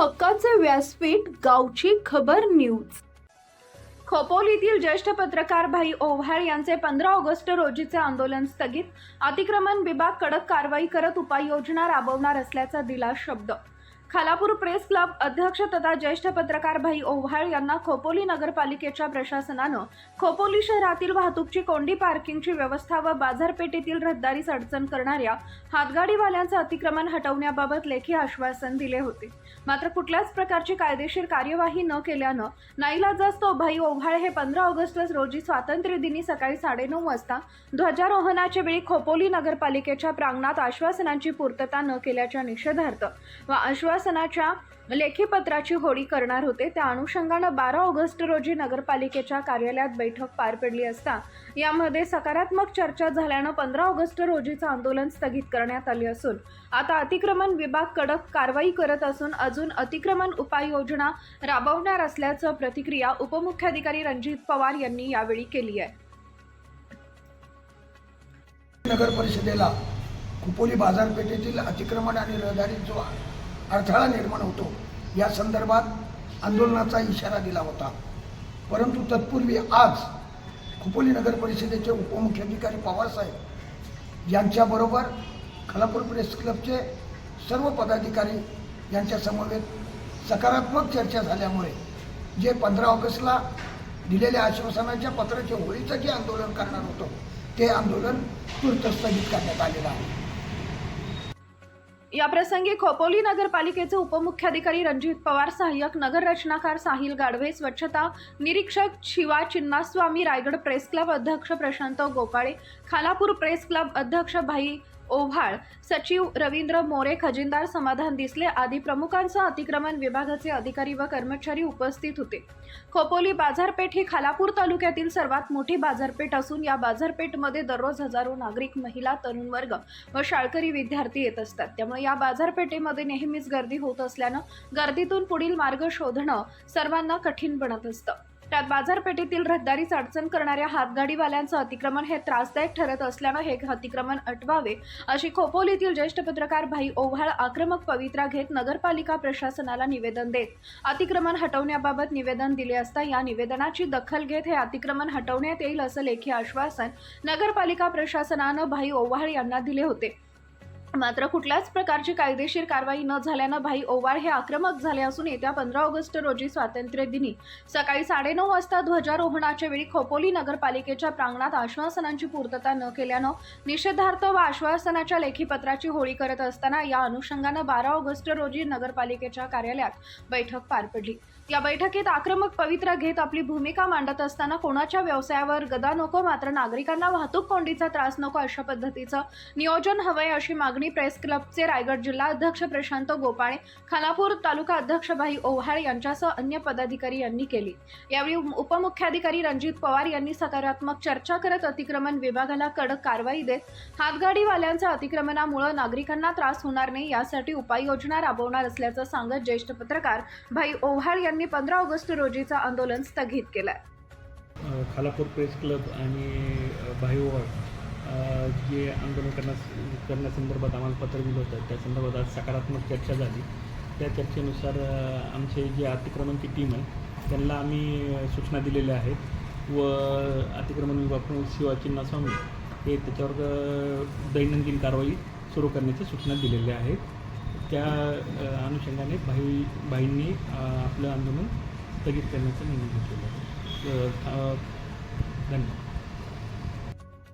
व्यासपीठ गावची खबर न्यूज. खोपोलीतील ज्येष्ठ पत्रकार भाई ओव्हाळ यांचे पंधरा ऑगस्ट रोजीचे आंदोलन स्थगित. अतिक्रमण विभाग कडक कारवाई करत उपाययोजना राबवणार असल्याचा दिला शब्द. खालापूर प्रेस क्लब अध्यक्ष तथा ज्येष्ठ पत्रकार भाई ओव्हाळ यांना खोपोली नगरपालिकेच्या प्रशासनानं खोपोली शहरातील वाहतूकची कोंडी पार्किंगची व्यवस्था व बाजारपेठेतील रहदारीस अडचण करणाऱ्या हातगाडीवाल्यांचं अतिक्रमण हटवण्याबाबत लेखी आश्वासन दिले होते. मात्र कुठल्याच प्रकारची कायदेशीर कार्यवाही न केल्यानं नाईलाजास्तव भाई ओव्हाळ हे पंधरा ऑगस्ट रोजी स्वातंत्र्य दिनी सकाळी साडेनऊ वाजता ध्वजारोहणाच्या वेळी खोपोली नगरपालिकेच्या प्रांगणात आश्वासनांची पूर्तता न केल्याच्या निषेधार्थ व आश्वासनाच्या लेखीपत्राची होळी करणार होते. त्या अनुषंगानं बारा ऑगस्ट रोजी नगरपालिकेच्या कार्यालयात बैठक पार पडली असता यामध्ये सकारात्मक चर्चा झाल्यानं पंधरा ऑगस्ट रोजीचं आंदोलन स्थगित करण्यात आले असून आता अतिक्रमण विभाग कडक कारवाई करत असून अजून अतिक्रमण उपाययोजना राबवणार असल्याचं प्रतिक्रिया उपमुख्याधिकारी रणजित पवार यांनी यावेळी केली आहे. नगर परिषदेला कुपोली बाजारपेठेतील अतिक्रमण आणि रहदारी जो अडथळा निर्माण होतो. या संदर्भात आंदोलनाचा इशारा दिला होता. परंतु तत्पूर्वी आज कुपोली नगर परिषदेचे उपमुख्याधिकारी पवारसाहेब यांच्याबरोबर खालापूर प्रेस क्लबचे सर्व पदाधिकारी यांच्यासमवेत सकारात्मक चर्चा झाल्यामुळे जे पंधरा ऑगस्टला दिलेल्या आश्वासनाच्या पत्राच्या होळीचं जे आंदोलन करणार होतं ते आंदोलन तूर्त स्थगित करण्यात आलेलं आहे. या प्रसंगी खोपोली नगरपालिकेचे उपमुख्याधिकारी रणजित पवार सहाय्यक नगर रचनाकार साहिल गाडवे स्वच्छता निरीक्षक शिवा चिन्नास्वामी रायगड प्रेस क्लब अध्यक्ष प्रशांत गोपाळे खालापूर प्रेस क्लब अध्यक्ष भाई ओव्हाळ सचिव रवींद्र मोरे खजिनदार समाधान दिसले. आदी प्रमुखांसह अतिक्रमण विभागाचे अधिकारी व कर्मचारी उपस्थित होते. खोपोली बाजारपेठ ही खालापूर तालुक्यातील सर्वात मोठी बाजारपेठ असून या बाजारपेठमध्ये दररोज हजारो नागरिक महिला तरुण वर्ग व शाळकरी विद्यार्थी येत असतात. त्यामुळे या बाजारपेठेमध्ये नेहमीच गर्दी होत असल्यानं गर्दीतून पुढील मार्ग शोधणं सर्वांना कठीण बनत असतं. त्यात बाजारपेठेतील रहदारीस अडचण करणाऱ्या हातगाडीवाल्यांचं अतिक्रमण हे त्रासदायक ठरत असल्यानं हे अतिक्रमण अटवावे अशी खोपोलीतील ज्येष्ठ पत्रकार भाई ओव्हाळ आक्रमक पवित्रा घेत नगरपालिका प्रशासनाला निवेदन देत. अतिक्रमण हटवण्याबाबत निवेदन दिले असता या निवेदनाची दखल घेत हे अतिक्रमण हटवण्यात येईल असं लेखी आश्वासन नगरपालिका प्रशासनानं भाई ओव्हाळ यांना दिले होते. मात्र कुठल्याच प्रकारची कायदेशीर कारवाई न झाल्यानं भाई ओवाळ हे आक्रमक झाले असून येत्या पंधरा ऑगस्ट रोजी स्वातंत्र्य दिनी सकाळी साडेनऊ वाजता ध्वजारोहणाच्या वेळी खोपोली नगरपालिकेच्या प्रांगणात आश्वासनांची पूर्तता न केल्यानं निषेधार्थ व आश्वासनाच्या लेखीपत्राची होळी करत असताना या अनुषंगानं बारा ऑगस्ट रोजी नगरपालिकेच्या कार्यालयात बैठक पार पडली. या बैठकीत आक्रमक पवित्रा घेत आपली भूमिका मांडत असताना कोणाच्या व्यवसायावर गदा नको मात्र नागरिकांना वाहतूक कोंडीचा त्रास नको अशा पद्धतीचं नियोजन हवंय अशी मागणी प्रेस क्लबचे रायगड जिल्हा अध्यक्ष प्रशांत गोपाळे खानापूर तालुका अध्यक्ष भाई ओव्हाळ यांच्यासह अन्य पदाधिकारी यांनी केली. यावेळी उपमुख्याधिकारी रणजित पवार यांनी सकारात्मक चर्चा करत अतिक्रमण विभागाला कडक कारवाई देत हातगाडीवाल्यांच्या अतिक्रमणामुळे नागरिकांना त्रास होणार नाही यासाठी उपाययोजना राबवणार असल्याचं सांगत ज्येष्ठ पत्रकार भाई ओव्हाळ यांनी पंधरा ऑगस्ट रोजीचं आंदोलन स्थगित केलंय. खालापूर प्रेस क्लब आणि भाई ओव्हाळ जे आंदोलन करण्यास करण्यासंदर्भात आम्हाला पत्र दिलं होतं. त्या संदर्भात आज सकारात्मक चर्चा झाली. त्या चर्चेनुसार आमचे जे अतिक्रमणची टीम आहे त्यांना आम्ही सूचना दिलेल्या आहेत व अतिक्रमण विभाग प्रमुख शिवा हे त्याच्यावर दैनंदिन कारवाई सुरू करण्याच्या सूचना दिलेल्या आहेत. त्या अनुषंगाने भाई भाईंनी आपलं आंदोलन स्थगित करण्याचा निर्णय घेतलेला आहे. धन्यवाद.